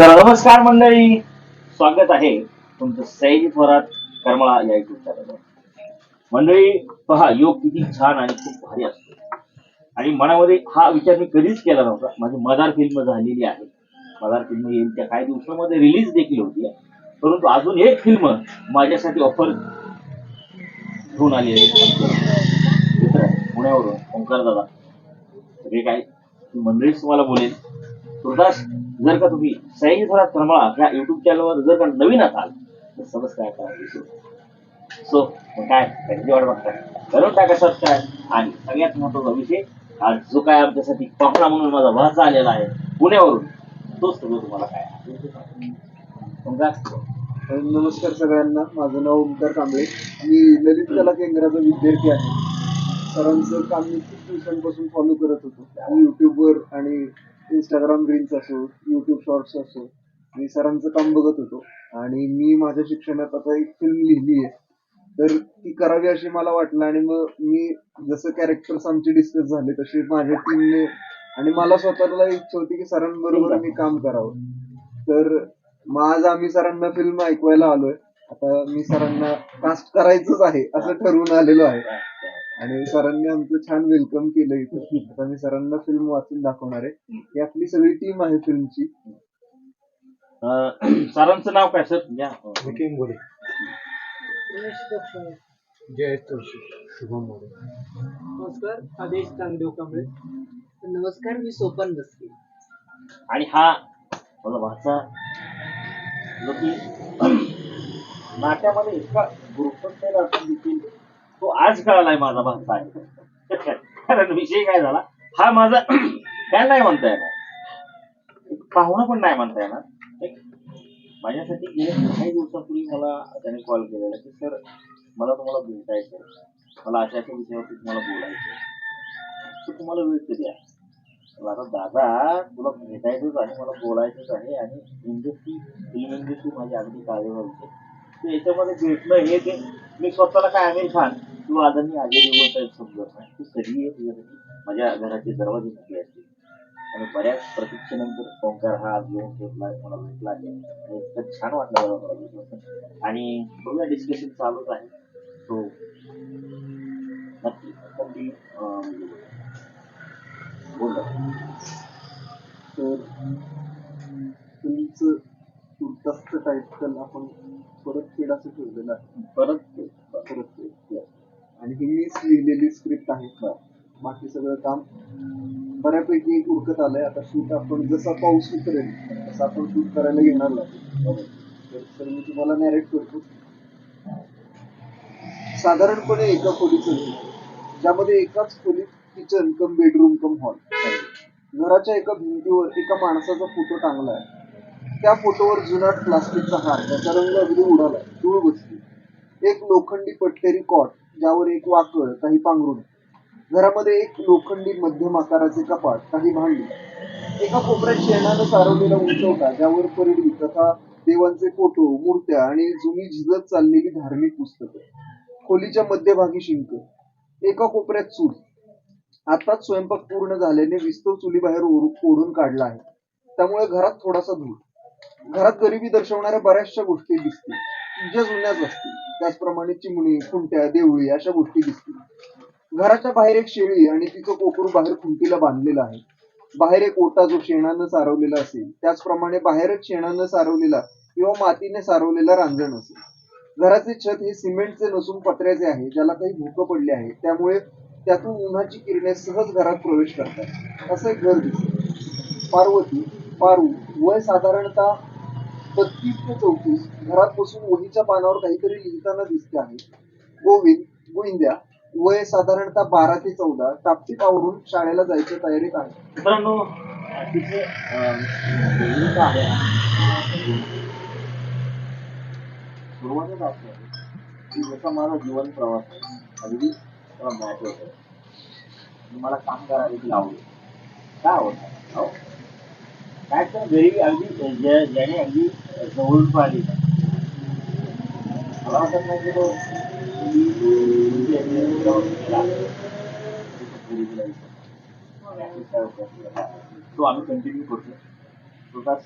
तर नमस्कार मंडळी. स्वागत आहे तुमचं सयाजी थोरात करमळा या युट्यूब चॅनलवर मंडळी पहा योग किती छान आणि खूप भारी असतो. आणि मनामध्ये हा विचार मी कधीच केला नव्हता. माझी मदार फिल्म झालेली आहे. मदार फिल्म येईल त्या काही दिवसामध्ये रिलीज देखील होती. परंतु अजून एक फिल्म माझ्यासाठी ऑफर घेऊन आली आहे. पुण्यावरून ओंकार दादा. सगळे काय? मंडळीच तुम्हाला बोलेल तुर्दास जर का तुम्ही सयाजी थोरात करमळा या युट्यूब चॅनलवर जर का नवीन असाल तर सबस्क्राईब करा. सो काय? त्याची वाट बघताय. करून टाका सबस्क्राईब आणि सगळ्यात महत्त्वाचा विषय आज जो काय आमच्यासाठी पाहुणा म्हणून माझा भाचा आलेला आहे पुण्यावरून तोच सगळं तुम्हाला काय नमस्कार सगळ्यांना. माझं नाव ओमकार कांबळे. मी ललित कला केंद्राचा विद्यार्थी आहे. सरांचं काम मी खूप दिवसांपासून फॉलो करत होतो यूट्यूबवर आणि इंस्टाग्राम रील्स असो यूट्यूब शॉर्ट्स असो मी सरांचं काम बघत होतो. आणि मी माझ्या शिक्षणात आता एक फिल्म लिहिली आहे तर ती करावी अशी मला वाटलं आणि मग मी जसं कॅरेक्टर्स आमचे डिस्कस झाले तसे माझ्या टीमने आणि मला स्वतःला इच्छा होती की सरांबरोबर मी काम करावं. तर मग आज आम्ही सरांना फिल्म ऐकवायला आलोय. आता मी सरांना कास्ट करायचंच आहे असं ठरवून आलेलो आहे. आणि सरांनी आमचं छान वेलकम केलं इथं. आता मी सरांना फिल्म वाचून दाखवणार आहे. ही आपली सगळी टीम आहे फिल्मची अं, सरांचं नाव काय सर? घ्या बोले जय शुभम मोरे नमस्कार आदेश चांगदेव कांबळे नमस्कार मी सोपन बसके. आणि हा माझा भाचा जो की नाट्यामध्ये इतका गुरुत्वतेला असून देखील तो आज कळालाय माझा भाचा आहे. कारण विषय काय झाला? हा माझा काय नाही म्हणता येणार. एक पाहुणा पण नाही म्हणता येणार. एक माझ्यासाठी गेल्या काही दिवसापूर्वी मला त्याने कॉल केलेला की सर मला तुम्हाला भेटायचं आहे. मला अशा अशा विषयावरती तुम्हाला बोलायचं तर तुम्हाला वेळ कधी आहे? आता दादा तुला भेटायचंच आहे मला बोलायचंच आहे आणि इंडस्ट्री फिल्म इंडस्ट्री माझी अगदी कार्यवाहीची आहे. याच्यामध्ये भेटणं हे ते मी स्वतःला काय आमिर खान किंवा आदरणीय अजय देवगण साहेब समजत नाही. तू सगळी ये माझ्या घराचे दरवाजे मोकळे असते आणि बऱ्याच प्रतीक्षेनंतर ओंकार हा आज येऊन ठेवला मला भेटला आहे. आणि इतकं छान वाटलं मला मला आणि बघूया डिस्कशन चालूच आहे. सो नक्की. पण ती बोललं तर तुमचं तुर्तास्त टायटल आपण परत खेळ असं ठेवलेलं आहे. परत परत आणि ही मीच लिहिलेली स्क्रिप्ट आहे. का बाकी सगळं काम बऱ्यापैकी एक उरकत आलंय. आता शूट आपण जसा पाऊस उतरेल तसं आपण शूट करायला घेणार नाही. तर सर मी तुम्हाला नॅरेट करतो. साधारणपणे एका खोलीचं ज्यामध्ये एकाच खोलीत kitchen cum bedroom cum hall घराच्या एका भिंतीवर एका माणसाचा फोटो टांगला आहे. त्या फोटोवर जुनाट प्लास्टिकचा हार त्याचा रंग अगदी उडाला धूळ बसली. एक लोखंडी पटलेरी कॉट ज्यावर एक वाकळ काही पांघरुण. घरामध्ये एक लोखंडी मध्यम आकाराचे कपाट काही भांडी. एका कोपऱ्यात शेणानं सारवलेला उंचवटा ज्यावर परिडी तथा देवांचे फोटो मूर्त्या आणि जुनी झिजत चाललेली धार्मिक पुस्तकं. खोलीच्या मध्यभागी शिंक. एका कोपऱ्यात चूल. आताच स्वयंपाक पूर्ण झाल्याने विस्तव चुलीबाहेर ओढून काढला आहे. त्यामुळे घरात थोडासा धूळ. घरात गरिबी दर्शवणाऱ्या बऱ्याचशा गोष्टी दिसतील. ज्या जुन्याच असतील. त्याचप्रमाणे चिमणी खुंट्या देवळी अशा गोष्टी दिसतील. घराच्या बाहेर एक शेळी आणि तिचं कोकरू बाहेर खुंटीला बांधलेलं आहे. बाहेर एक ओटा जो शेणानं सारवलेला असेल त्याचप्रमाणे बाहेरच शेणानं सारवलेला किंवा मातीने सारवलेला रांजण असेल. घराचे छत हे सिमेंटचे नसून पत्र्याचे आहे ज्याला काही भोकं पडले आहे त्यामुळे त्यातून उन्हाची किरणे सहज घरात प्रवेश करतात. असं एक घर दिसत. पार्वती पारू. वय साधारणतः बत्तीस ते चौतीस. घरात बसून वहीच्या पानावर काहीतरी लिहिताना दिसते आहे. गोविंद गोविंद्या वय साधारणतः बारा ते चौदा. टापटीप आवरून शाळेला जायच्या तयारीत आहे. मित्रांनो तिथे अं, आहे. सुरुवातच असं आहे की जसा माझा जीवन प्रवास आहे अगदी मला आहे. मला काम करायला देखील आवडेल काय आवडतं? हो. काय तर गरीब अगदी ज्याने अगदी जवळून पाहिली. मला वाटत नाही की तो तो आम्ही कंटिन्यू करतो स्वतःच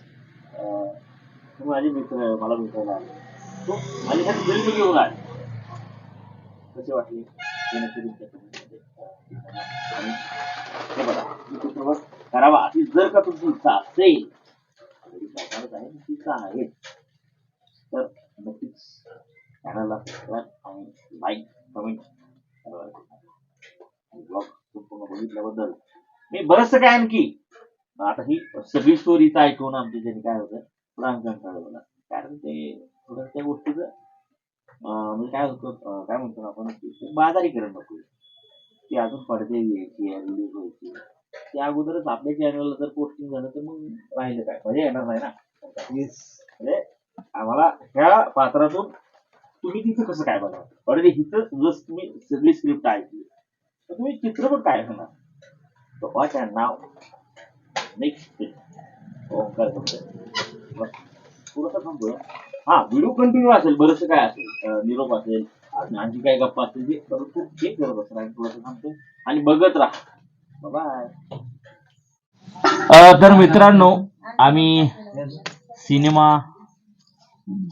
अं, माझे मित्र आहे, मला भेटायला आले. तो माझ्यासाठी गरीब घेऊन आले. कसे वाटले? ते नक्की तुमच्या बघा मी तो प्रवास करावा. अशी जर का तुमची इच्छा असेल आहे इच्छा आहे. तर नक्कीच चॅनलला सबस्क्राईब आणि लाईक कमेंट ब्लॉग संपूर्ण बघितल्याबद्दल मी बरंचसं काय आणखी? आता ही सगळी स्टोरी तर ऐकून आमच्या ज्याने काय होतं थोडं कळवलं कारण ते थोडं त्या गोष्टीचं म्हणजे काय होतं काय म्हणतो ना आपण बाजारीकरण नको. ती अजून पडदे यायची रिलीज व्हायची त्या अगोदरच आपल्या चॅनलला जर पोस्टिंग झालं तर मग राहिलं काय? मजा येणार नाही ना? येस म्हणजे आम्हाला ह्या पात्रातून तुम्ही तिथं कसं काय बघा ऑलरेडी हिथं जसं तुम्ही सगळी स्क्रिप्ट ऐकली तर तुम्ही चित्रपट काय होणार तो वॉच अँड नाव नेक्स्ट ओंकार थोडंसं हा व्हिडिओ कंटिन्यू असेल बरंचसं काय असेल निरोप असेल आणि आणखी काय गप्पा असतील ते परत ते करत असणार आणि थोडंसं थांबतो आणि बघत राहा. बाय. तर मित्रांनो आम्ही सिनेमा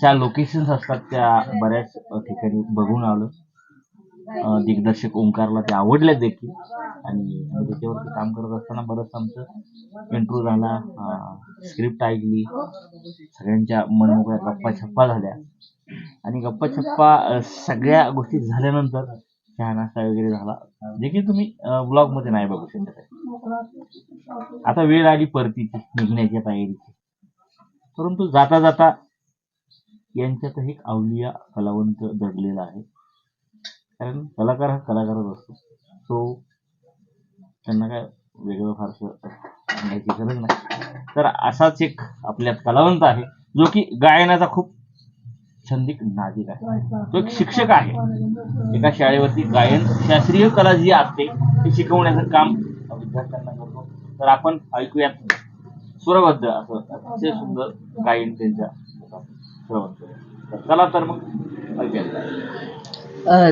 च्या लोकेशन्स असतात त्या बऱ्याच ठिकाणी बघून आलो. दिग्दर्शक ओंकारला ते आवडले देखील. आणि त्याच्यावरती काम करत असताना बरंच आमचं इंट्रो झाला स्क्रिप्ट ऐकली. सगळ्यांच्या मनमोकळ्या गप्पा छप्पा झाल्या. आणि गप्पा छप्पा सगळ्या गोष्टी झाल्यानंतर चहा नाश्ता वगैरे झाला. जे की तुम्ही ब्लॉगमध्ये नाही बघू शकत आता वेळ आली परतीची निघण्याच्या तयारीची परंतु जाता जाता यांच्यात एक अवलिया कलावंत दडलेला आहे. कारण कलाकार हा कलाकारच असतो. तो त्यांना काय वेगळं फारसं सांगायची गरज नाही. तर असाच एक आपल्यात कलावंत आहे जो की गायनाचा खूप छंदिक नादिक आहे. तो एक शिक्षक आहे. एका शाळेवरती गायन शास्त्रीय कला जी असते ती शिकवण्याचं काम विद्यार्थ्यांना करतो. तर आपण ऐकूयात सुरबद्ध असं अतिशय सुंदर गायन त्यांच्या चला तर मग ऐकूयात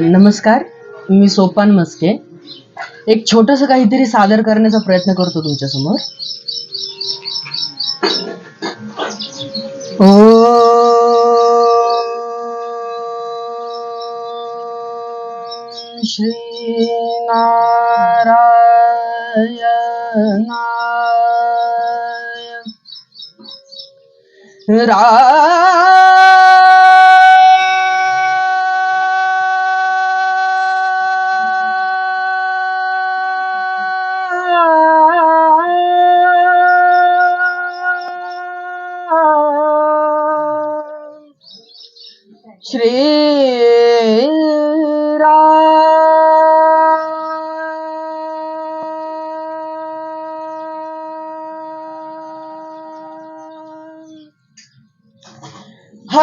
नमस्कार. मी सोपान मस्के. एक छोटस काहीतरी सादर करण्याचा प्रयत्न करतो तुमच्यासमोर श्रीनारायणाय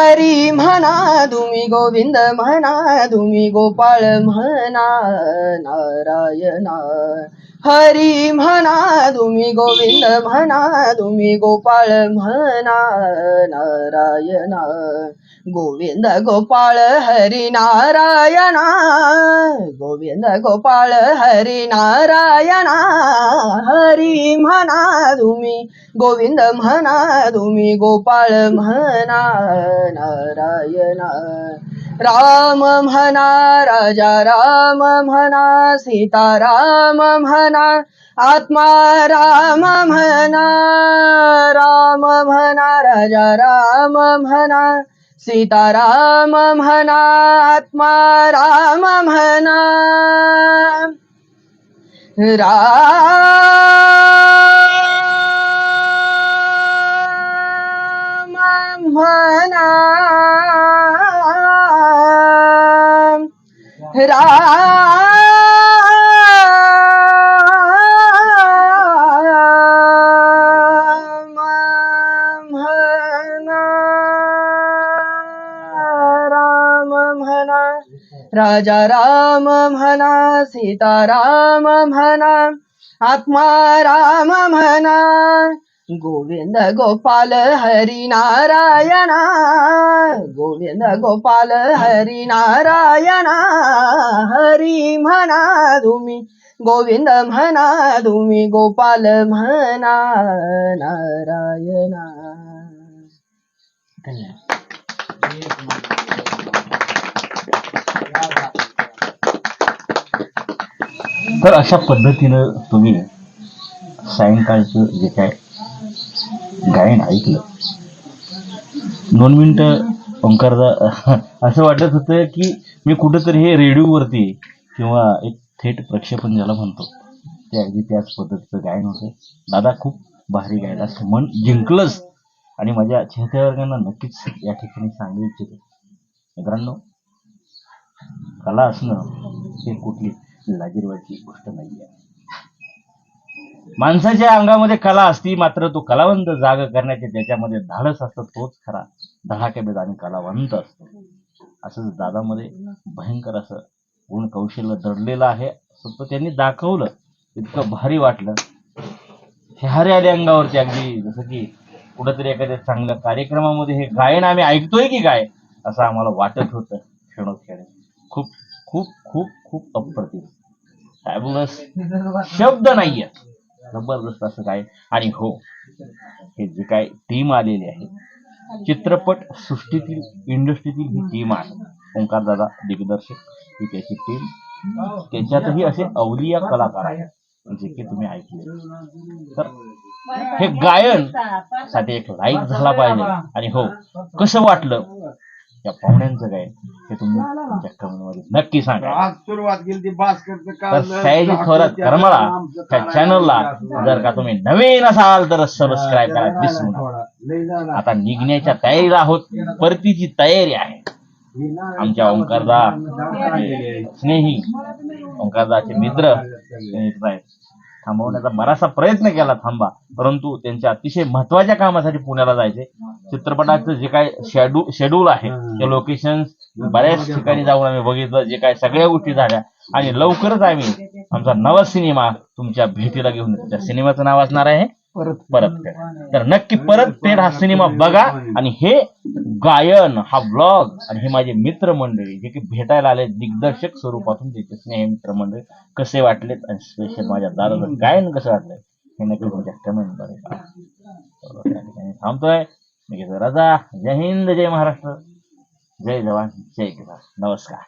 हरी म्हणा तुम्ही गोविंद म्हणा तुम्ही गोपाळ म्हणा नारायणा हरी म्हणा तुम्ही गोविंद म्हणा तुम्ही गोपाळ म्हणा नारायणा गोविंद गोपाळ हरी नारायणा गोविंद गोपाळ हरी नारायणा हरी म्हणा तुम्ही गोविंद म्हणा तुम्ही गोपाळ म्हणा नारायण. राम म्हणा राजा राम म्हणा सीता राम म्हणा आत्मा राम म्हणा राम म्हणा राजा राम म्हणा सीता राम म्हणा आत्मा राम म्हणा राम म्हणा राम म्हणा राम म्हणा राजा राम म्हणा सीता राम म्हणा आत्मा राम म्हणा गोविंद गोपाल हरी नारायणा गोविंद गोपाल हरी नारायणा हरी म्हणा तुम्ही गोविंद म्हणा तुम्ही गोपाल म्हणा नारायणा तर अशा पद्धतीनं तुम्ही सायंकाळचं जे काय गायन ऐकलं. दोन मिनटं ओंकारदा असं वाटत होतं की मी कुठंतरी हे रेडिओवरती किंवा एक थेट प्रक्षेपण ज्याला म्हणतो ते अगदी त्याच पद्धतीचं गायन होतं. दादा खूप भारी गायलास मन जिंकलंच. आणि माझ्या वर्गांना नक्कीच या ठिकाणी सांगू इच्छितो. मित्रांनो कला असणं हे कुठली लाजीरवाची गोष्ट नाही आहे माणसाच्या अंगामध्ये कला असती मात्र तो कलावंत जाग करण्याचे त्याच्यामध्ये धाडस असतं तोच खरा धडाकेबेद आणि कलावंत असतो. असंच दादामध्ये भयंकर असं गुण कौशल्य दडलेलं आहे. असं तो त्यांनी दाखवलं. इतकं भारी वाटलं. शहारे आले अंगावरती अगदी जसं की कुठंतरी एखाद्या चांगल्या कार्यक्रमामध्ये हे गायन आम्ही ऐकतोय की काय असं आम्हाला वाटत होतं क्षणोक्षणी. खूप खूप खूप खूप अप्रतिम. फॅबुलस शब्द नाहीये. जबरदस्त असं काय आणि हो हे जे काय टीम आलेली आहे चित्रपट सृष्टीतील इंडस्ट्रीतील ही टीम आहे. ओंकार दादा दिग्दर्शक ही त्याची टीम त्याच्यातही असे अवलिया कलाकार आहेत जे की तुम्ही ऐकले. तर हे गायनसाठी एक लाईक झाला पाहिजे. आणि हो कसं वाटलं? या पाहुण्यांचं गायन हे तुम्ही तुमच्या कमेंटमध्ये नक्की सांगा. आज सुरुवात केली ती भास्करचं तर सयाजी थोरात करमळा त्या चॅनलला जर का तुम्ही नवीन असाल तर सबस्क्राईब करा विसरू नका. आता निघण्याच्या तयारीला आहोत. परतीची तयारी आहे. आमच्या ओंकारदा स्नेही ओंकारदाचे मित्र हे थांबवण्याचा बराचसा प्रयत्न केला थांबा. परंतु त्यांच्या अतिशय महत्त्वाच्या कामासाठी पुण्याला जायचे. चित्रपटाचं जे काय शेड्यूल शेड्यूल आहे ते लोकेशन बऱ्याच ठिकाणी जाऊन आम्ही बघितलं जे काय सगळ्या गोष्टी झाल्या. आणि लवकरच आम्ही आमचा नवा सिनेमा तुमच्या भेटीला घेऊन येतो त्या सिनेमाचं नाव असणार आहे परत. परतफेड तर नक्की परतफेड हा सिनेमा बघा. आणि हे गायन हा ब्लॉग आणि हे माझे मित्रमंडळी जे की भेटायला आले दिग्दर्शक स्वरूपातून त्याचे स्नेह मित्रमंडळी कसे वाटलेत आणि स्पेशल माझ्या दाराचं गायन कसं वाटलंय हे नक्की तुमच्या ठिकाणी थांबतोय. मी घेतो राजा जय हिंद जय महाराष्ट्र. जय जवान जय किसान. नमस्कार.